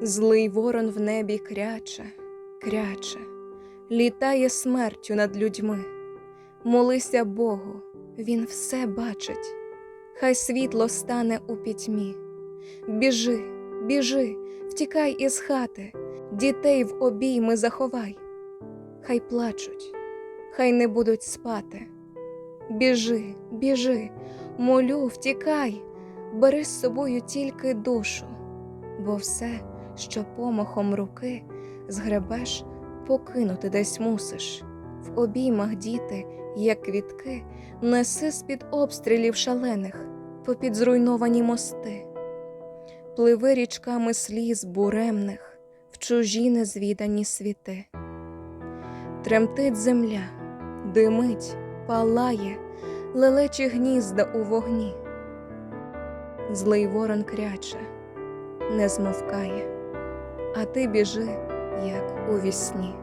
Злий ворон в небі кряче, кряче, літає смертю над людьми. Молися Богу, Він все бачить, хай світло стане у пітьмі. Біжи, біжи, втікай із хати, дітей в обійми заховай, хай плачуть, хай не будуть спати. Біжи, біжи, молю, втікай, бери з собою тільки душу, бо все, що помахом руки згребеш, покинути десь мусиш. В обіймах діти, як квітки, неси з-під обстрілів шалених, попід зруйновані мости. Пливи річками сліз буремних в чужі незвідані світи. Тремтить земля, димить, палає, лелечі гнізда у вогні. Злий ворон кряче, не змовкає, а ти біжи, як у вісні.